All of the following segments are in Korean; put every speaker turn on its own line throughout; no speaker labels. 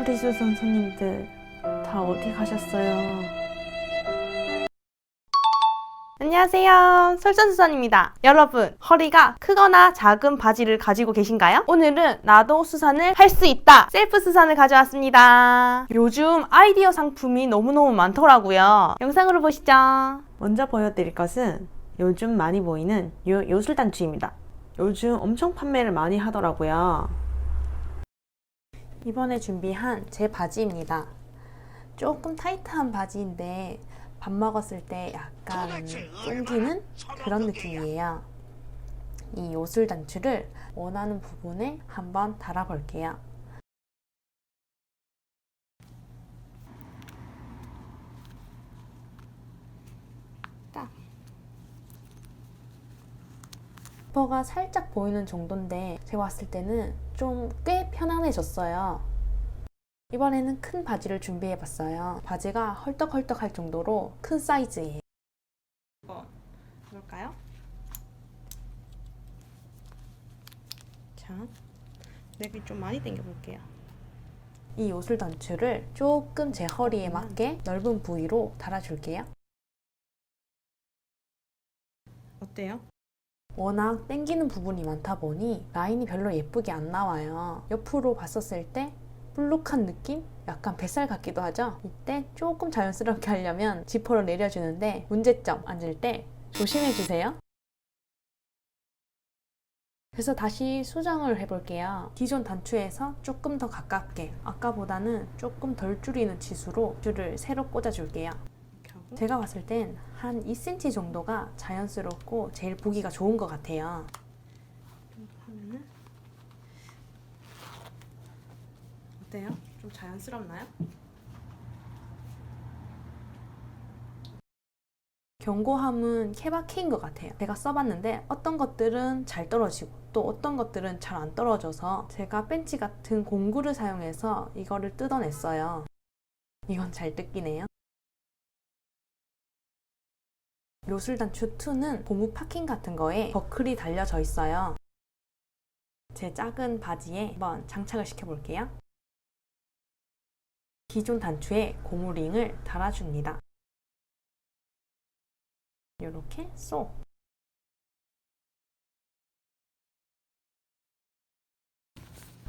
허리수선 손님들 다 어디 가셨어요? 안녕하세요. 설전수선입니다. 여러분, 허리가 크거나 작은 바지를 가지고 계신가요? 오늘은 나도 수선을 할 수 있다! 셀프 수선을 가져왔습니다. 요즘 아이디어 상품이 너무너무 많더라고요. 영상으로 보시죠. 먼저 보여드릴 것은 요즘 많이 보이는 요, 요술단추입니다. 요즘 엄청 판매를 많이 하더라고요. 이번에 준비한 제 바지입니다. 조금 타이트한 바지인데 밥 먹었을 때 약간 쫑기는 그런 느낌이에요. 이 요술 단추를 원하는 부분에 한번 달아볼게요. 딱. 지퍼가 살짝 보이는 정도인데 제가 봤을 때는 좀 꽤 편안해졌어요. 이번에는 큰 바지를 준비해 봤어요. 바지가 헐떡헐떡 할 정도로 큰 사이즈예요. 한번 볼까요? 자, 넥을 좀 많이 당겨 볼게요. 이 요술 단추를 조금 제 허리에 맞게 넓은 부위로 달아줄게요. 어때요? 워낙 땡기는 부분이 많다 보니 라인이 별로 예쁘게 안 나와요. 옆으로 봤었을 때 볼록한 느낌? 약간 뱃살 같기도 하죠? 이때 조금 자연스럽게 하려면 지퍼를 내려주는데 문제점 앉을 때 조심해주세요. 그래서 다시 수정을 해볼게요. 기존 단추에서 조금 더 가깝게 아까보다는 조금 덜 줄이는 치수로 줄을 새로 꽂아줄게요. 제가 봤을 땐 한 2cm 정도가 자연스럽고 제일 보기가 좋은 것 같아요. 하면은 어때요? 좀 자연스럽나요? 경고함은 케바케인 것 같아요. 제가 써봤는데 어떤 것들은 잘 떨어지고 또 어떤 것들은 잘 안 떨어져서 제가 벤치 같은 공구를 사용해서 이거를 뜯어냈어요. 이건 잘 뜯기네요. 요술단추 2는 고무 파킹 같은 거에 버클이 달려져 있어요. 제 작은 바지에 한번 장착을 시켜볼게요. 기존 단추에 고무 링을 달아줍니다. 이렇게 쏙.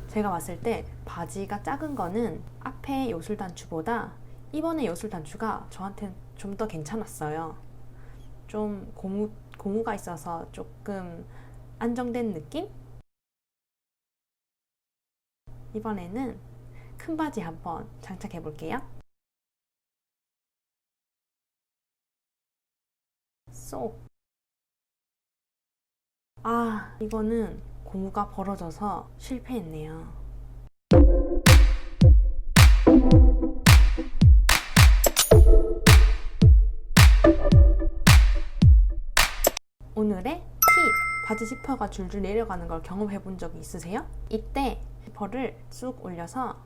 제가 봤을 때 바지가 작은 거는 앞에 요술 단추보다 이번에 요술 단추가 저한테는 좀 더 괜찮았어요. 좀 고무, 고무가 있어서 조금 안정된 느낌? 이번에는 큰 바지 한번 장착해 볼게요. 쏙. 아, 이거는 고무가 벌어져서 실패했네요. 오늘의 팁! 바지 지퍼가 줄줄 내려가는 걸 경험해 본 적이 있으세요? 이때 지퍼를 쑥 올려서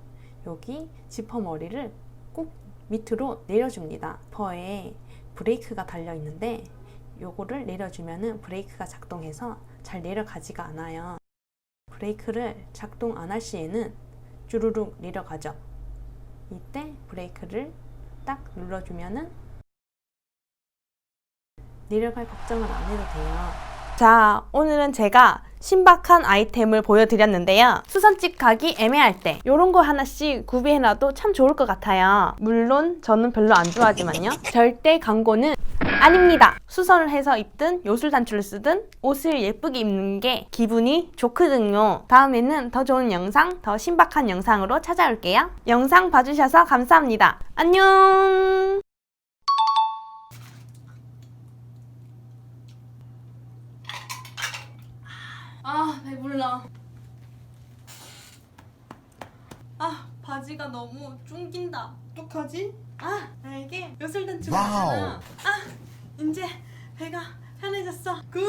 여기 지퍼 머리를 꾹 밑으로 내려줍니다. 지퍼에 브레이크가 달려 있는데 요거를 내려주면은 브레이크가 작동해서 잘 내려가지가 않아요. 브레이크를 작동 안 할 시에는 주르륵 내려가죠. 이때 브레이크를 딱 눌러주면은 내려갈 걱정을 안 해도 돼요. 자, 오늘은 제가 신박한 아이템을 보여드렸는데요. 수선집 가기 애매할 때 이런 거 하나씩 구비해놔도 참 좋을 것 같아요. 물론 저는 별로 안 좋아하지만요. 절대 광고는 아닙니다. 수선을 해서 입든 요술 단추를 쓰든 옷을 예쁘게 입는 게 기분이 좋거든요. 다음에는 더 좋은 영상, 더 신박한 영상으로 찾아올게요. 영상 봐주셔서 감사합니다. 안녕! 아 배불러 아 바지가 너무 쫑긴다
어떡하지?
아 나에게 요술단추
와우.
같잖아 아 이제 배가 편해졌어
굿!